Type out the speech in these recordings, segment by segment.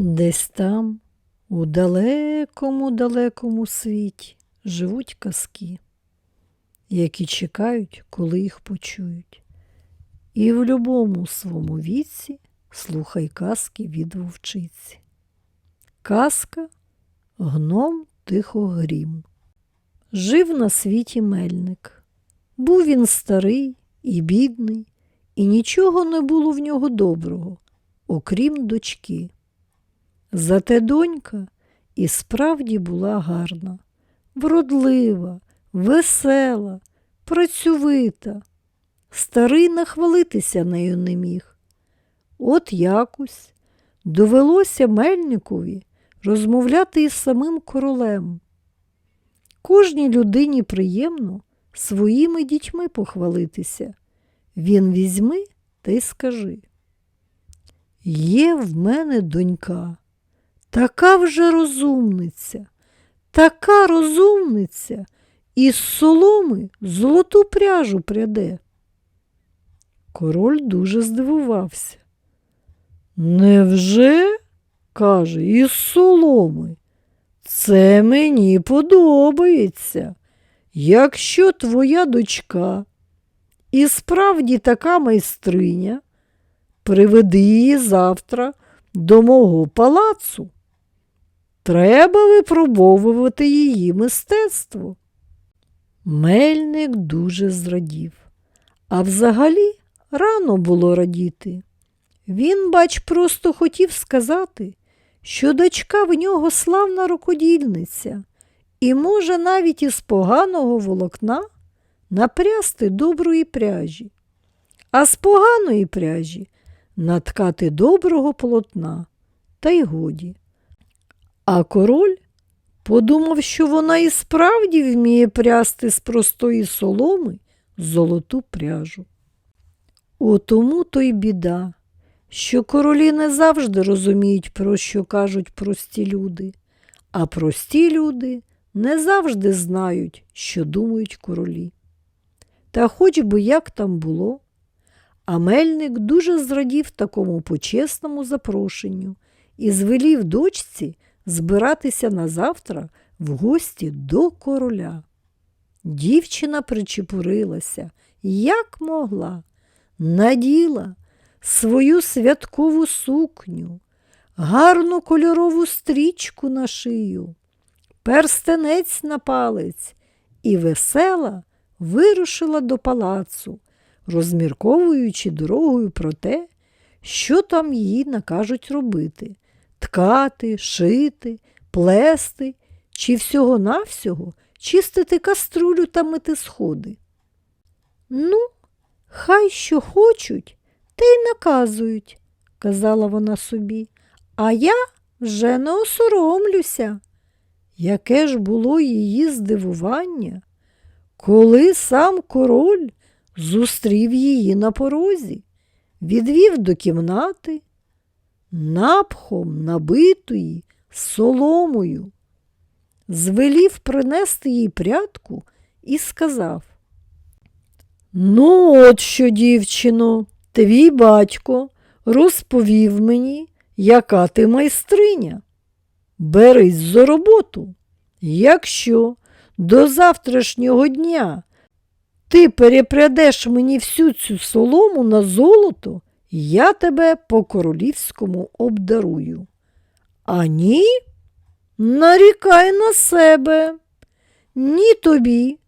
Десь там, у далекому далекому світі, живуть казки, які чекають, коли їх почують. І в любому своєму віці слухай казки від вовчиці. Казка гном Тихогрім. Жив на світі мельник. Був він старий і бідний, і нічого не було в нього доброго, окрім дочки. Зате донька і справді була гарна, вродлива, весела, працьовита. Старий нахвалитися нею не міг. От якось довелося мельникові розмовляти із самим королем. Кожній людині приємно своїми дітьми похвалитися. Він візьми та й скажи. Є в мене донька, така вже розумниця, така розумниця, із соломи золоту пряжу пряде. Король дуже здивувався. Невже? каже, із соломи. Це мені подобається. Якщо твоя дочка і справді така майстриня, приведи її завтра до мого палацу. Треба випробовувати її мистецтво. Мельник дуже зрадів, а взагалі рано було радіти. Він, бач, просто хотів сказати, що дочка в нього славна рукодільниця і може навіть із поганого волокна напрясти доброї пряжі, а з поганої пряжі наткати доброго полотна, та й годі. А король подумав, що вона і справді вміє прясти з простої соломи золоту пряжу. Отому то й біда, що королі не завжди розуміють, про що кажуть прості люди, а прості люди не завжди знають, що думають королі. Та хоч би як там було, а мельник дуже зрадів такому почесному запрошенню і звелів дочці збиратися на завтра в гості до короля. Дівчина причепурилася, як могла, наділа свою святкову сукню, гарну кольорову стрічку на шию, перстенець на палець і весела вирушила до палацу, розмірковуючи дорогою про те, що там їй накажуть робити ткати, шити, плести чи всього-навсього чистити каструлю та мити сходи. Ну, хай що хочуть, те й наказують, казала вона собі, а я вже не осоромлюся. Яке ж було її здивування, коли сам король зустрів її на порозі, відвів до кімнати, напхом набитої соломою, звелів принести їй прядку і сказав Ну, от що, дівчино, твій батько розповів мені, яка ти майстриня. Берись за роботу. Якщо до завтрашнього дня ти перепрядеш мені всю цю солому на золото, я тебе по-королівському обдарую. А ні, нарікай на себе. Ні тобі,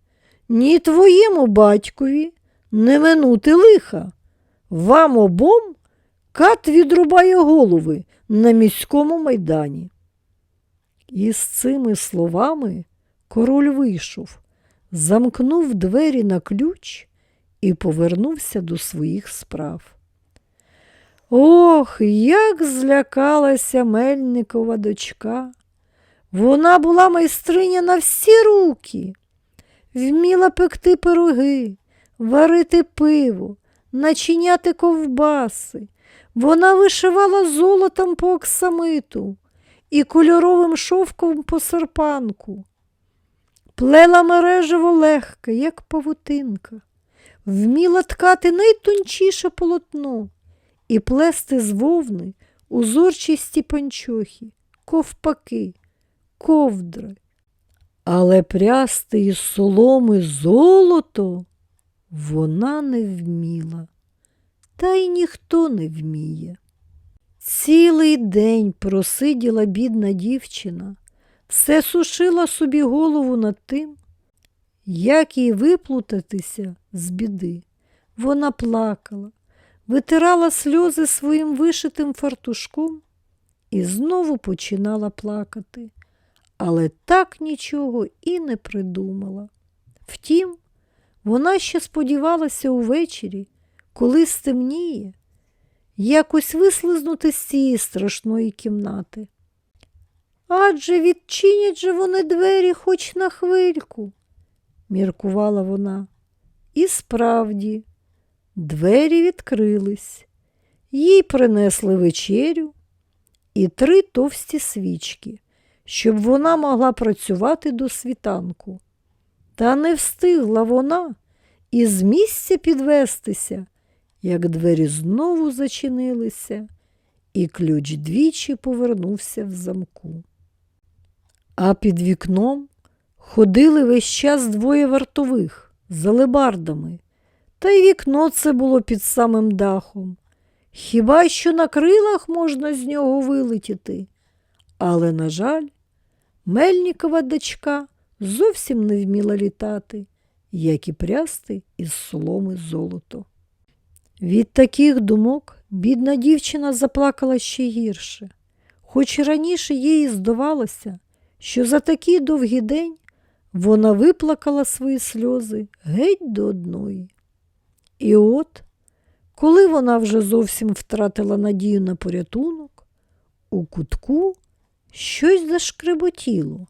ні твоєму батькові не минути лиха. Вам обом кат відрубає голови на міському майдані. І з цими словами король вийшов, замкнув двері на ключ і повернувся до своїх справ. Ох, як злякалася Мельникова дочка. Вона була майстриня на всі руки, вміла пекти пироги, варити пиво, начиняти ковбаси. Вона вишивала золотом по оксамиту і кольоровим шовком по серпанку. Плела мережево легке, як павутинка, вміла ткати найтончіше полотно і плести з вовни узорчасті панчохи, ковпаки, ковдри. Але прясти із соломи золото вона не вміла, та й ніхто не вміє. Цілий день просиділа бідна дівчина, все сушила собі голову над тим, як їй виплутатися з біди. Вона плакала, витирала сльози своїм вишитим фартушком і знову починала плакати, але так нічого і не придумала. Втім, вона ще сподівалася увечері, коли стемніє, якось вислизнути з цієї страшної кімнати. Адже відчинять же вони двері хоч на хвильку, міркувала вона. І справді, двері відкрились, їй принесли вечерю і три товсті свічки, щоб вона могла працювати до світанку. Та не встигла вона і з місця підвестися, як двері знову зачинилися, і ключ двічі повернувся в замку. А під вікном ходили весь час двоє вартових з алебардами, та й вікно це було під самим дахом. Хіба що на крилах можна з нього вилетіти. Але, на жаль, Мельникова дочка зовсім не вміла літати, як і прясти із соломи золото. Від таких думок бідна дівчина заплакала ще гірше, хоч і раніше їй здавалося, що за такий довгий день вона виплакала свої сльози геть до одної. І от, коли вона вже зовсім втратила надію на порятунок, у кутку щось зашкреботіло,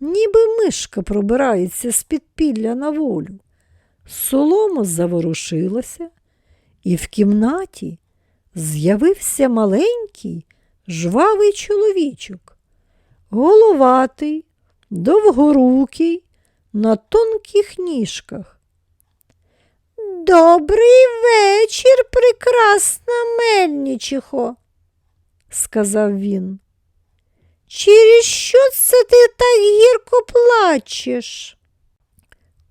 ніби мишка пробирається з підпілля на волю. Солома заворушилася, і в кімнаті з'явився маленький жвавий чоловічок, головатий, довгорукий, на тонких ніжках. Добрий вечір, прекрасна мельничихо, сказав він. Через що це ти так гірко плачеш?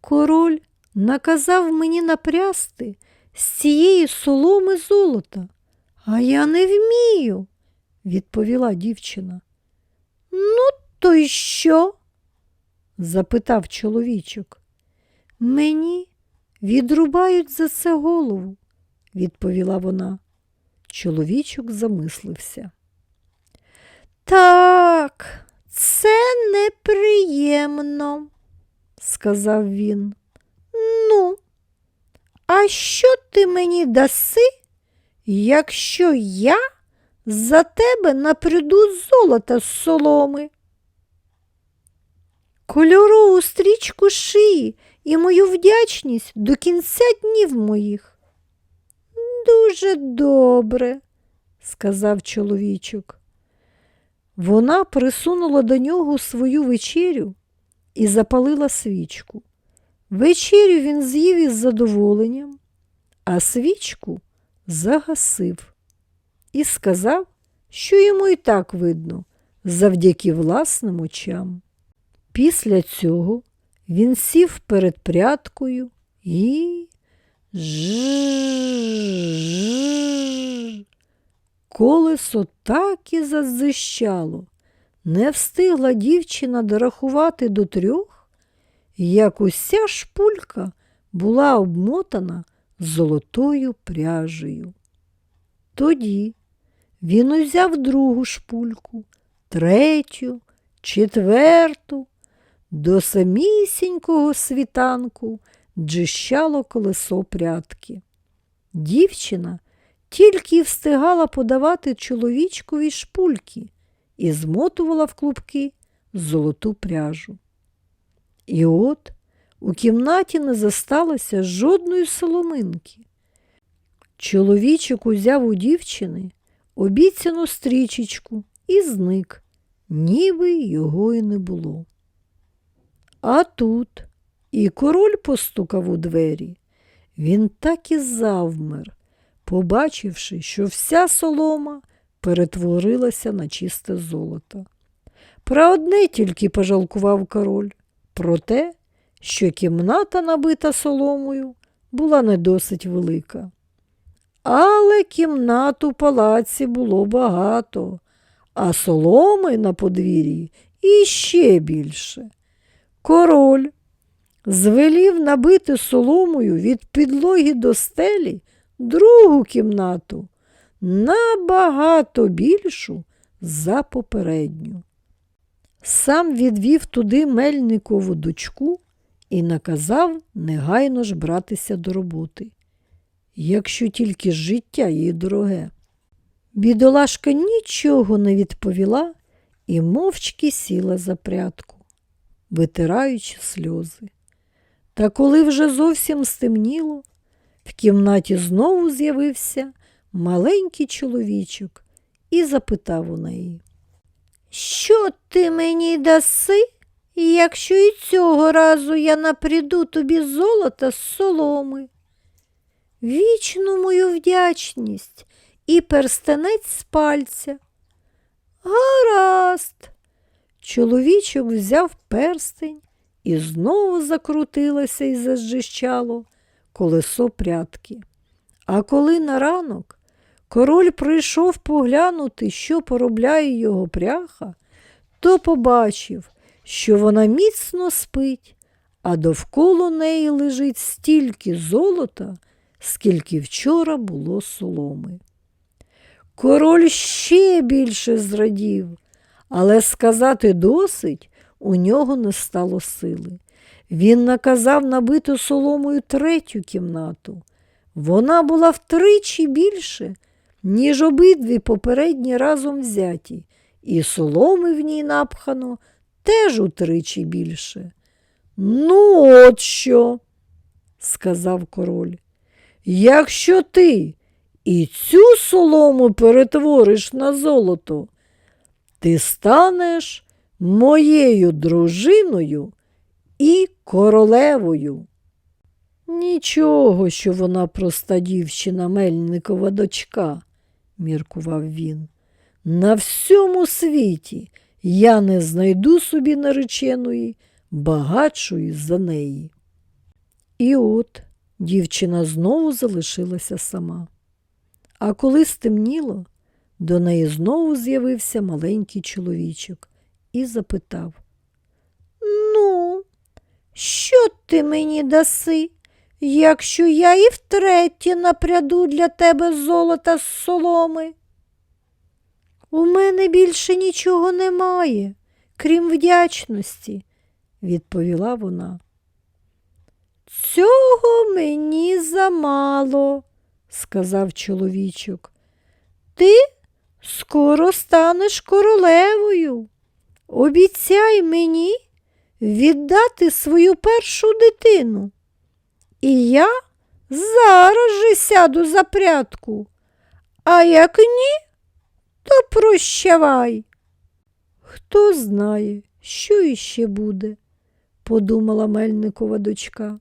Король наказав мені напрясти з цієї соломи золота, а я не вмію, відповіла дівчина. Ну, то й що? запитав чоловічок. Мені відрубають за це голову, відповіла вона. Чоловічок замислився. Так, це неприємно, сказав він. Ну, а що ти мені даси, якщо я за тебе напряду золота з соломи? Кольорову стрічку шиї і мою вдячність до кінця днів моїх. Дуже добре, сказав чоловічок. Вона присунула до нього свою вечерю і запалила свічку. Вечерю він з'їв із задоволенням, а свічку загасив і сказав, що йому і так видно завдяки власним очам. Після цього він сів перед прядкою і ж колесо так і зазищало. Не встигла дівчина дорахувати до трьох, як уся шпулька була обмотана золотою пряжею. Тоді він узяв другу шпульку, третю, четверту, до самісінького світанку джищало колесо прядки. Дівчина тільки встигала подавати чоловічкові шпульки і змотувала в клубки золоту пряжу. І от у кімнаті не засталося жодної соломинки. Чоловічок узяв у дівчини обіцяну стрічечку і зник, ніби його і не було. А тут і король постукав у двері. Він так і завмер, побачивши, що вся солома перетворилася на чисте золото. Про одне тільки пожалкував король про те, що кімната, набита соломою, була не досить велика. Але кімнат у палаці було багато, а соломи на подвір'ї іще більше. Король звелів набити соломою від підлоги до стелі другу кімнату, набагато більшу за попередню. Сам відвів туди мельникову дочку і наказав негайно ж братися до роботи, якщо тільки життя їй дороге. Бідолашка нічого не відповіла і мовчки сіла за прядку, витираючи сльози. Та коли вже зовсім стемніло, в кімнаті знову з'явився маленький чоловічок і запитав у неї. Що ти мені даси, якщо і цього разу я напряду тобі золота з соломи? Вічну мою вдячність і перстенець з пальця. Гаразд. Чоловічок взяв перстень і знову закрутилося і зажищало колесо прядки. А коли на ранок король прийшов поглянути, що поробляє його пряха, то побачив, що вона міцно спить, а довкола неї лежить стільки золота, скільки вчора було соломи. Король ще більше зрадів, але сказати досить у нього не стало сили. Він наказав набити соломою третю кімнату. Вона була втричі більше, ніж обидві попередні разом взяті, і соломи в ній напхано теж утричі більше. Ну, от що, сказав король, якщо ти і цю солому перетвориш на золото, ти станеш моєю дружиною і королевою. Нічого, що вона проста дівчина Мельникова дочка, міркував він. На всьому світі я не знайду собі нареченої, багатшої за неї. І от дівчина знову залишилася сама. А коли стемніло, до неї знову з'явився маленький чоловічок і запитав Ну, що ти мені даси, якщо я і втретє напряду для тебе золота з соломи? У мене більше нічого немає, крім вдячності, відповіла вона. Цього мені замало, сказав чоловічок. Ти скоро станеш королевою. Обіцяй мені віддати свою першу дитину. І я зараз же сяду за прядку. А як ні, то прощавай. Хто знає, що іще буде, подумала Мельникова дочка.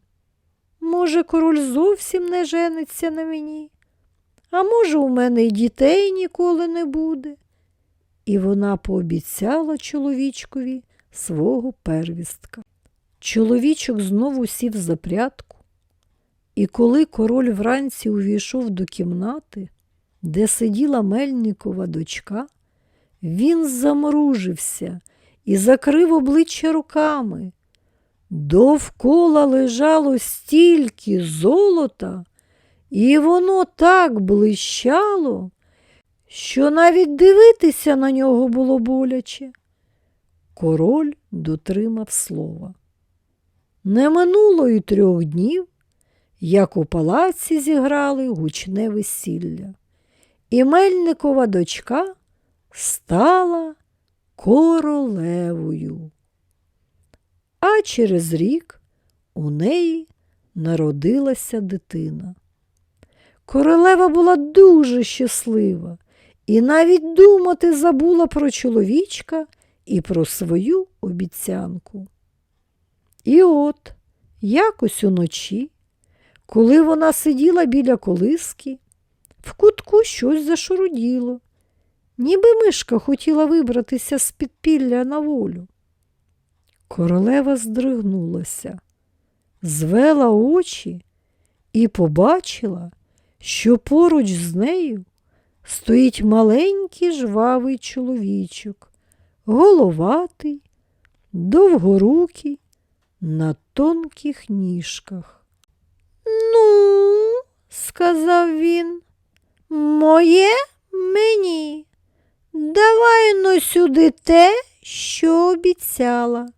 Може, король зовсім не жениться на мені, а може, у мене й дітей ніколи не буде. І вона пообіцяла чоловічкові свого первістка. Чоловічок знову сів за прядку, і коли король вранці увійшов до кімнати, де сиділа Мельникова дочка, він замружився і закрив обличчя руками. Довкола лежало стільки золота, і воно так блищало, що навіть дивитися на нього було боляче. Король дотримав слова. Не минуло й трьох днів, як у палаці зіграли гучне весілля, і Мельникова дочка стала королевою. А через рік у неї народилася дитина. Королева була дуже щаслива і навіть думати забула про чоловічка і про свою обіцянку. І от якось уночі, коли вона сиділа біля колиски, в кутку щось зашуруділо, ніби мишка хотіла вибратися з підпілля на волю. Королева здригнулася, звела очі і побачила, що поруч з нею стоїть маленький жвавий чоловічок, головатий, довгорукий, на тонких ніжках. Ну, сказав він, моє мені. Давай но сюди те, що обіцяла.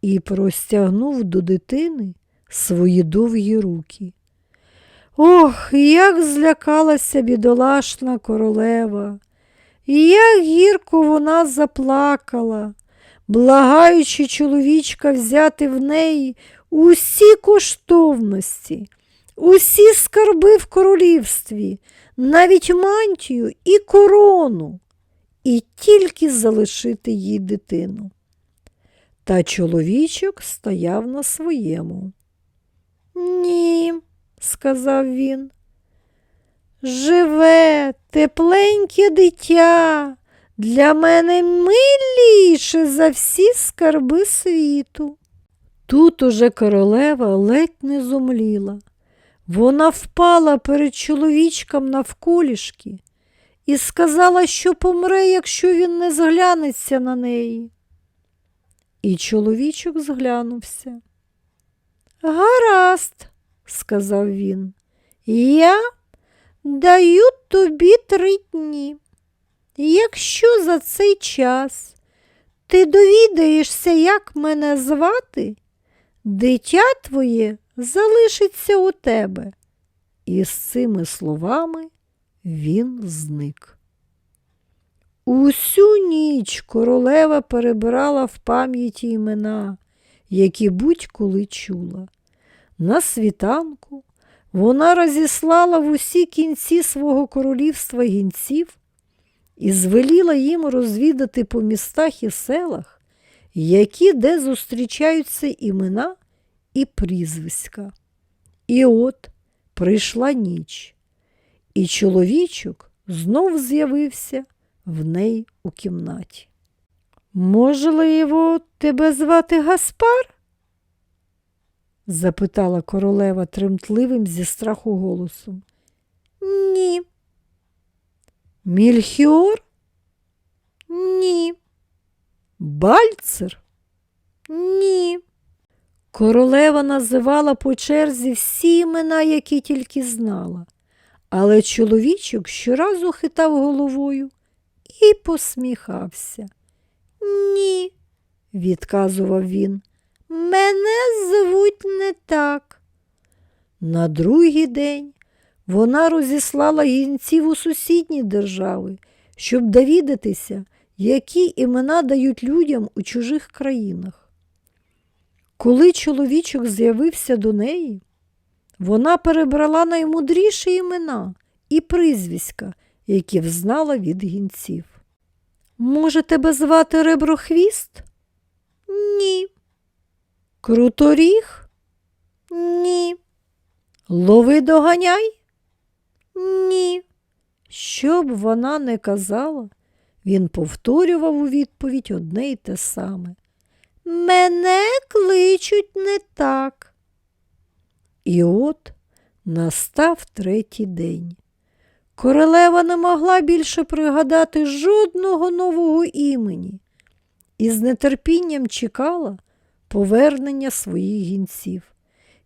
І простягнув до дитини свої довгі руки. Ох, як злякалася бідолашна королева, і як гірко вона заплакала, благаючи чоловічка взяти в неї усі коштовності, усі скарби в королівстві, навіть мантію і корону, і тільки залишити їй дитину. Та чоловічок стояв на своєму. Ні, сказав він. Живе, тепленьке дитя, для мене миліше за всі скарби світу. Тут уже королева ледь не зумліла. Вона впала перед чоловічком навколішки і сказала, що помре, якщо він не зглянеться на неї. І чоловічок зглянувся. Гаразд, сказав він, я даю тобі три дні. Якщо за цей час ти довідаєшся, як мене звати, дитя твоє залишиться у тебе. І з цими словами він зник. Усю ніч королева перебирала в пам'яті імена, які будь-коли чула. На світанку вона розіслала в усі кінці свого королівства гінців і звеліла їм розвідати по містах і селах, які де зустрічаються імена і прізвиська. І от прийшла ніч, і чоловічок знов з'явився в неї у кімнаті. Можливо, тебе звати Гаспар? Запитала королева тремтливим зі страху голосом. Ні. Мільхіор? Ні. Бальцер? Ні. Королева називала по черзі всі імена, які тільки знала, але чоловічок щоразу хитав головою і посміхався. Ні, відказував він, мене звуть не так. На другий день вона розіслала гінців у сусідні держави, щоб довідатися, які імена дають людям у чужих країнах. Коли чоловічок з'явився до неї, вона перебрала наймудріші імена і прізвиська, які взнала від гінців. Може, тебе звати Реброхвіст? Ні. Круторіг? Ні. Лови доганяй? Ні. Що б вона не казала, він повторював у відповідь одне й те саме. Мене кличуть не так. І от настав третій день. Королева не могла більше пригадати жодного нового імені і з нетерпінням чекала повернення своїх гінців,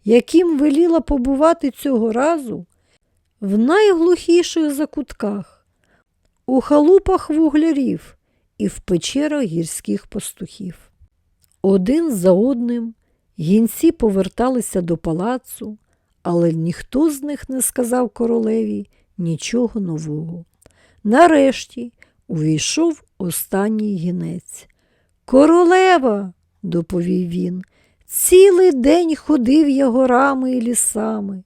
яким веліла побувати цього разу в найглухіших закутках, у халупах вуглярів і в печерах гірських пастухів. Один за одним гінці поверталися до палацу, але ніхто з них не сказав королеві нічого нового. Нарешті увійшов останній гінець. Королева, доповів він, цілий день ходив я горами і лісами,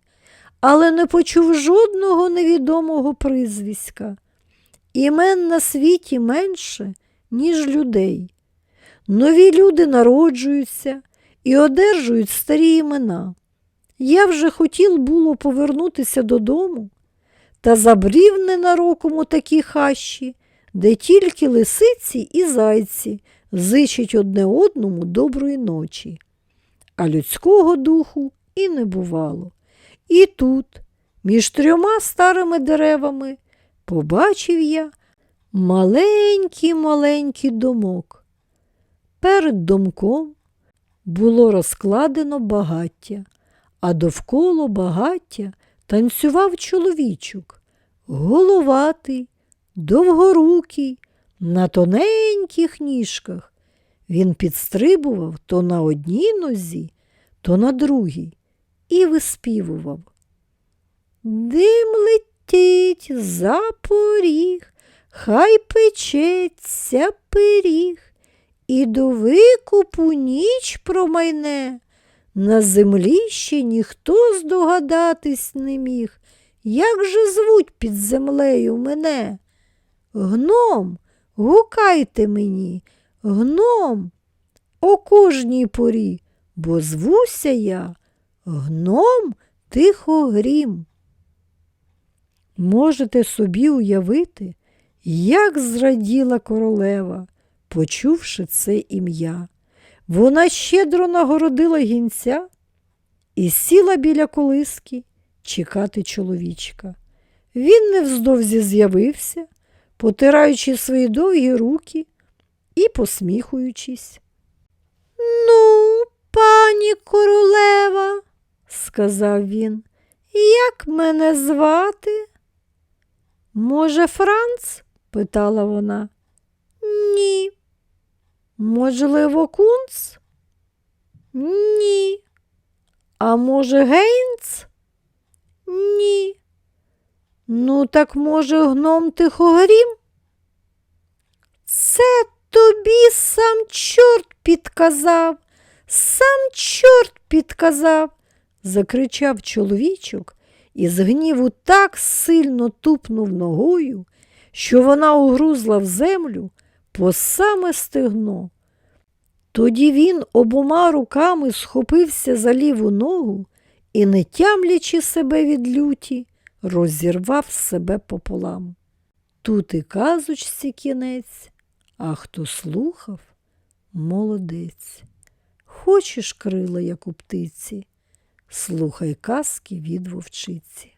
але не почув жодного невідомого призвіська. Імен на світі менше, ніж людей. Нові люди народжуються і одержують старі імена. Я вже хотів було повернутися додому, та забрів ненароком у такі хащі, де тільки лисиці і зайці зичать одне одному доброї ночі, а людського духу і не бувало. І тут, між трьома старими деревами, побачив я маленький маленький домок. Перед домком було розкладено багаття, а довкола багаття танцював чоловічок, головатий, довгорукий, на тоненьких ніжках. Він підстрибував то на одній нозі, то на другій і виспівував. Дим летить за поріг, хай печеться пиріг, і до викупу ніч промайне. На землі ще ніхто здогадатись не міг, як же звуть під землею мене. Гном, гукайте мені, гном, о кожній порі, бо звуся я гном тихогрім. Можете собі уявити, як зраділа королева, почувши це ім'я. Вона щедро нагородила гінця і сіла біля колиски чекати чоловічка. Він невздовзі з'явився, потираючи свої довгі руки і посміхуючись. Ну, пані королева, сказав він, як мене звати? Може, Франц? питала вона. Ні. Можливо, кунц? Ні. А може, Гейнц? Ні. Ну, так, може, гном тихогрім? Це тобі сам чорт підказав, сам чорт підказав, закричав чоловічок і з гніву так сильно тупнув ногою, що вона угрузла в землю по саме стегно. Тоді він обома руками схопився за ліву ногу і, не тямлячи себе від люті, розірвав себе пополам. Тут і казочці кінець, а хто слухав, молодець. Хочеш крила, як у птиці, слухай казки від вовчиці.